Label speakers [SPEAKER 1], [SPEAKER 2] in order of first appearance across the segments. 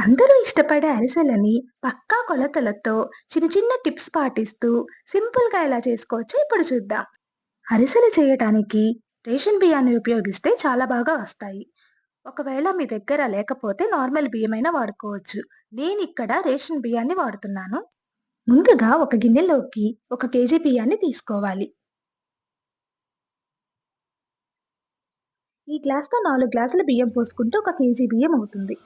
[SPEAKER 1] అందరూ ఇష్టపడే అరిసెలని పక్కా కొలతలతో చిన్న చిన్న టిప్స్ పాటిస్తూ సింపుల్‌గా ఎలా చేసుకోవచ్చో ఇప్పుడు చూద్దాం. అరిసెలు చేయటానికి రేషన్ బియ్యాన్ని ఉపయోగిస్తే చాలా బాగా వస్తాయి. ఒకవేళ మీ దగ్గర లేకపోతే నార్మల్ బియ్యమైనా వాడుకోవచ్చు. నేను ఇక్కడ రేషన్ బియ్యాన్ని వాడుతున్నాను. ముందుగా ఒక గిన్నెలోకి ఒక కేజీ బియ్యాన్ని తీసుకోవాలి. ఈ గ్లాస్‌తో నాలుగు గ్లాసుల బియ్యం పోసుకుంటే ఒక కేజీ బియ్యం అవుతుంది.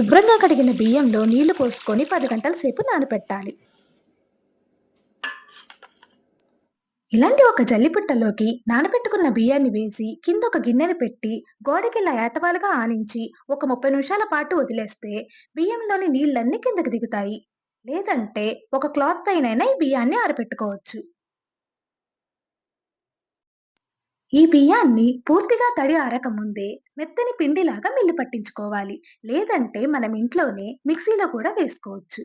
[SPEAKER 1] శుభ్రంగా కడిగిన బియ్యంలో నీళ్ళు పోసుకొని పది గంటల సేపు నానబెట్టాలి. ఇలాంటి ఒక జల్లిపుట్టలోకి నానబెట్టుకున్న బియ్యాన్ని వేసి కింద ఒక గిన్నెను పెట్టి గోడకిలా ఏటవాలుగా ఆనించి ఒక 30 నిమిషాల పాటు వదిలేస్తే బియ్యంలోని నీళ్ళన్నీ కిందకి దిగుతాయి. లేదంటే ఒక క్లాత్ పైన ఈ బియ్యాన్ని ఆరబెట్టుకోవచ్చు. ఈ బియ్యాన్ని పూర్తిగా తడి ఆరకముందే మెత్తని పిండిలాగా మిల్లు పట్టించుకోవాలి. లేదంటే మనం ఇంట్లోనే మిక్సీలో కూడా వేసుకోవచ్చు.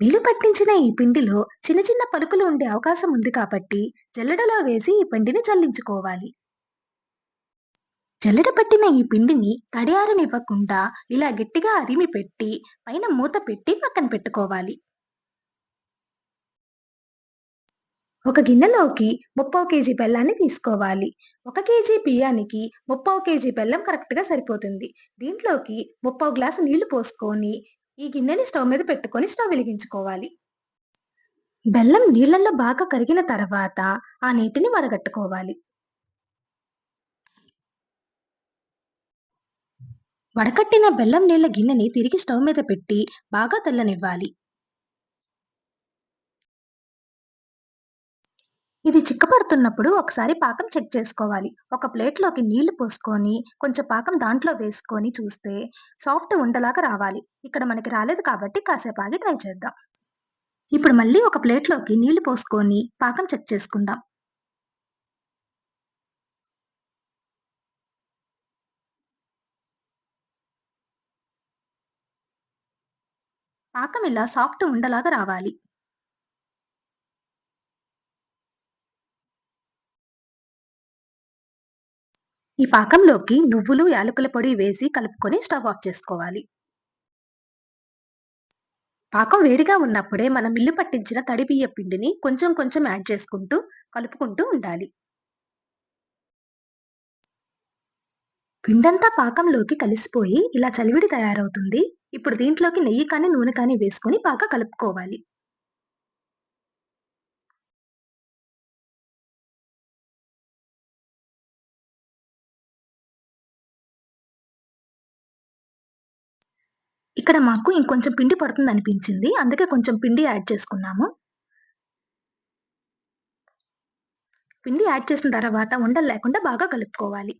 [SPEAKER 1] మిల్లు పట్టించిన ఈ పిండిలో చిన్న చిన్న పలుకులు ఉండే అవకాశం ఉంది కాబట్టి జల్లెడలో వేసి ఈ పిండిని జల్లించుకోవాలి. జల్లెడ పట్టిన ఈ పిండిని తడి ఆరనివ్వకుండా ఇలా గట్టిగా అరిమి పెట్టి పైన మూత పెట్టి పక్కన పెట్టుకోవాలి. ఒక గిన్నెలోకి ముప్పావు కేజీ బెల్లాన్ని తీసుకోవాలి. ఒక కేజీ బియ్యానికి ముప్పావు కేజీ బెల్లం కరెక్ట్‌గా సరిపోతుంది. దీంట్లోకి ముప్పావు గ్లాసు నీళ్ళు పోసుకొని ఈ గిన్నెని స్టవ్ మీద పెట్టుకొని స్టవ్ వెలిగించుకోవాలి. బెల్లం నీళ్ళలో బాగా కరిగిన తర్వాత ఆ నీటిని వడగట్టుకోవాలి. వడకట్టిన బెల్లం నీళ్ళ గిన్నెని తిరిగి స్టవ్ మీద పెట్టి బాగా తెల్లనివ్వాలి. ఇది చిక్కపడుతున్నప్పుడు ఒకసారి పాకం చెక్ చేసుకోవాలి. ఒక ప్లేట్‌లోకి నీళ్ళు పోసుకొని, కొంచెం పాకం దాంట్లో వేసుకొని చూస్తే సాఫ్ట్ ఉండలాగా రావాలి. ఇక్కడ మనకి రాలేదు కాబట్టి కాసేపు ఆగి ట్రై చేద్దాం. ఇప్పుడు మళ్ళీ ఒక ప్లేట్‌లోకి నీళ్ళు పోసుకొని పాకం చెక్ చేసుకుందాం. పాకం ఇలా సాఫ్ట్ ఉండలాగా రావాలి. ఈ పాకంలోకి నువ్వులు, యాలకుల పొడి వేసి కలుపుకొని స్టవ్ ఆఫ్ చేసుకోవాలి. పాకం వేడిగా ఉన్నప్పుడే మనం మిల్లు పట్టించిన తడి బియ్య పిండిని కొంచెం కొంచెం యాడ్ చేసుకుంటూ కలుపుకుంటూ ఉండాలి. పిండంతా పాకంలోకి కలిసిపోయి ఇలా చలివిడి తయారవుతుంది. ఇప్పుడు దీంట్లోకి నెయ్యి కానీ, నూనె కానీ వేసుకొని బాగా కలుపుకోవాలి. ఇక్కడ మాకు ఇంకొంచెం పిండి పడుతుంది అనిపించింది అందుకే కొంచెం పిండి యాడ్ చేసుకున్నాము. పిండి యాడ్ చేసిన తర్వాత ఉండలు లేకుండా బాగా కలుపుకోవాలి.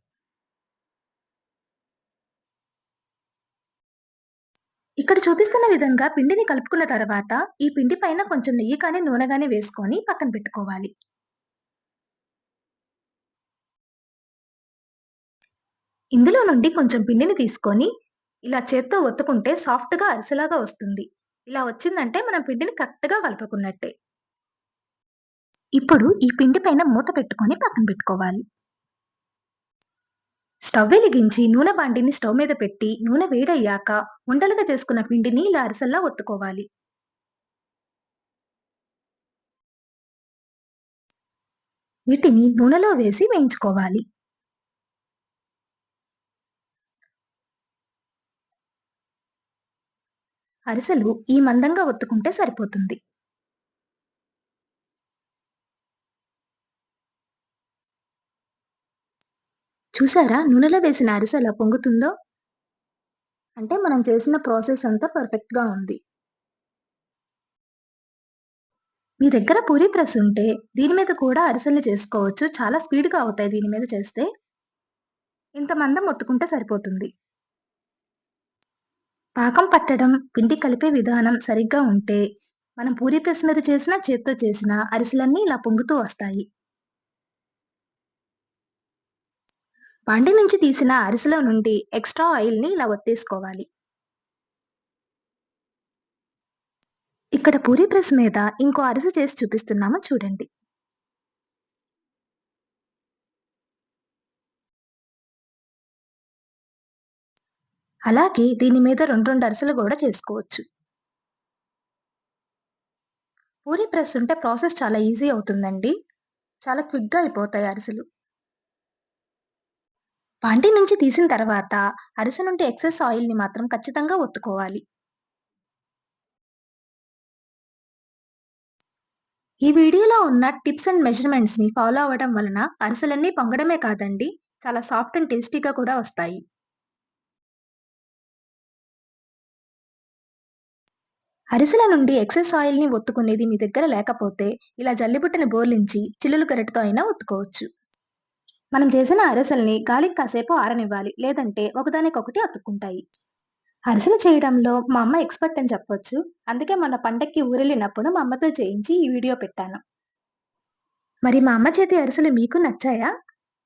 [SPEAKER 1] ఇక్కడ చూపిస్తున్న విధంగా పిండిని కలుపుకున్న తర్వాత ఈ పిండి పైన కొంచెం నెయ్యి కానీ, నూనె కానీ వేసుకొని పక్కన పెట్టుకోవాలి. ఇందులో నుండి కొంచెం పిండిని తీసుకొని ఇలా చేత్తో ఒత్తుకుంటే సాఫ్ట్‌గా అరిసెలాగా వస్తుంది. ఇలా వచ్చిందంటే మనం పిండిని కరెక్ట్‌గా కలుపుకున్నట్టే. ఇప్పుడు ఈ పిండి పైన మూత పెట్టుకొని పక్కన పెట్టుకోవాలి. స్టవ్ వెలిగించి నూనె బాండిని స్టవ్ మీద పెట్టి నూనె వేడయ్యాక ఉండలుగా చేసుకున్న పిండిని ఇలా అరిసెల్లా ఒత్తుకోవాలి. వీటిని నూనెలో వేసి వేయించుకోవాలి. అరిసెలు ఈ మందంగా ఒత్తుకుంటే సరిపోతుంది. చూసారా నూనెలో వేసిన అరిసె ఎలా పొంగుతుందో? అంటే మనం చేసిన ప్రాసెస్ అంతా పర్ఫెక్ట్‌గా ఉంది. మీ దగ్గర పూరీ ప్రెస్ ఉంటే దీని మీద కూడా అరిసెలు చేసుకోవచ్చు. చాలా స్పీడ్‌గా అవుతాయి దీని మీద చేస్తే. ఇంత మందం ఒత్తుకుంటే సరిపోతుంది. పాకం పట్టడం, పిండి కలిపే విధానం సరిగ్గా ఉంటే మనం పూరీ ప్రెస్ మీద చేసినా, చేత్తో చేసినా అరిసెలన్నీ ఇలా పొంగుతూ వస్తాయి. బండి నుంచి తీసిన అరిసెలో నుండి ఎక్స్‌ట్రా ఆయిల్‌ని ఇలా ఒత్తేసుకోవాలి. ఇక్కడ పూరి ప్రెస్ మీద ఇంకో అరిసె చేసి చూపిస్తున్నాము చూడండి. అలాగే దీని మీద 2, 2 అరిసెలు కూడా చేసుకోవచ్చు. పూరి ప్రెస్ ఉంటే ప్రాసెస్ చాలా ఈజీ అవుతుందండి. చాలా క్విక్‌గా అయిపోతాయి అరిసెలు. వంటి నుంచి తీసిన తర్వాత అరిసె నుండి ఎక్సెస్ ఆయిల్‌ని మాత్రం ఖచ్చితంగా ఒత్తుకోవాలి. ఈ వీడియోలో ఉన్న టిప్స్ అండ్ మెజర్‌మెంట్స్‌ని ఫాలో అవ్వడం వలన అరిసెలన్నీ పొంగడమే కాదండి, చాలా సాఫ్ట్ అండ్ టేస్టీగా కూడా వస్తాయి. అరిసెల నుండి ఎక్సెస్ ఆయిల్‌ని ఒత్తుకునేది మీ దగ్గర లేకపోతే, ఇలా జల్లిబుట్టని బోర్లించి చిల్లులు గరిటెతో అయినా ఒత్తుకోవచ్చు. మనం చేసిన అరిసెల్ని గాలికి కాసేపు ఆరనివ్వాలి. లేదంటే ఒకదానికొకటి అతుక్కుంటాయి. అరిసెలు చేయడంలో మా అమ్మ ఎక్స్‌పర్ట్ అని చెప్పొచ్చు. అందుకే మొన్న పండక్కి ఊరెళ్ళినప్పుడు మా అమ్మతో చేయించి ఈ వీడియో పెట్టాను. మరి మా అమ్మ చేతి అరిసెలు మీకు నచ్చాయా?